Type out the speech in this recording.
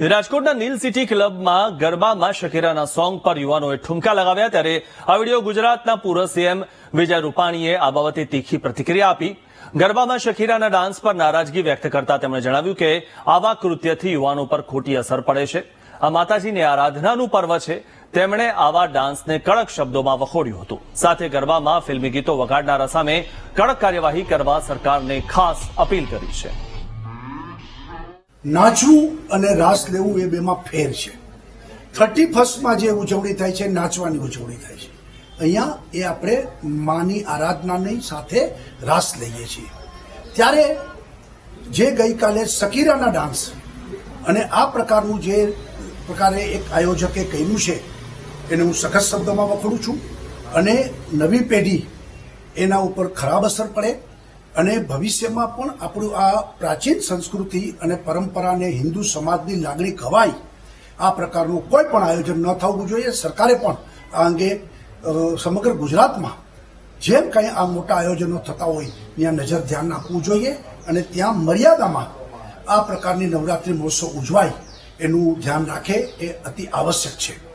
રાજકોટના નીલ સિટી ક્લબમાં ગરબામાં શકીરાના સોંગ પર યુવાનોએ ઠુમકા લગાવ્યા ત્યારે આ વીડિયો ગુજરાતના પૂર્વ સીએમ વિજય રૂપાણીએ આ બાબતે તીખી પ્રતિક્રિયા આપી. ગરબામાં શકીરાના ડાન્સ પર નારાજગી વ્યક્ત કરતા તેમણે જણાવ્યું કે આવા કૃત્યથી યુવાનો પર ખોટી અસર પડે છે. આ માતાજીની આરાધનાનું પર્વ છે. તેમણે આવા ડાન્સને કડક શબ્દોમાં વખોડ્યું હતું. સાથે ગરબામાં ફિલ્મી ગીતો વગાડનારા સામે કડક કાર્યવાહી કરવા સરકારને ખાસ અપીલ કરી છે. નાચવું અને રાસ લેવું એ બેમાં ફેર છે. થર્ટી ફર્સ્ટમાં જે ઉજવણી થાય છે, નાચવાની ઉજવણી થાય છે. અહીંયા એ આપણે માની આરાધનાની સાથે રાસ લઈએ છીએ. ત્યારે જે ગઈકાલે સકીરાના ડાન્સ અને આ પ્રકારનું જે પ્રકારે એક આયોજકે કહ્યું છે, એને હું સખત શબ્દોમાં વખોડું છું. અને નવી પેઢી એના ઉપર ખરાબ અસર પડે અને ભવિષ્યમાં પણ આપણું આ પ્રાચીન સંસ્કૃતિ અને પરંપરાને હિન્દુ સમાજની લાગણી ઘવાય આ પ્રકારનું કોઈ પણ આયોજન ન થવું જોઈએ. સરકારે પણ આ અંગે સમગ્ર ગુજરાતમાં જેમ કંઈ આ મોટા આયોજનો થતા હોય, ત્યાં નજર ધ્યાન આપવું જોઈએ અને ત્યાં મર્યાદામાં આ પ્રકારની નવરાત્રિ મહોત્સવ ઉજવાય, એનું ધ્યાન રાખે એ અતિ આવશ્યક છે.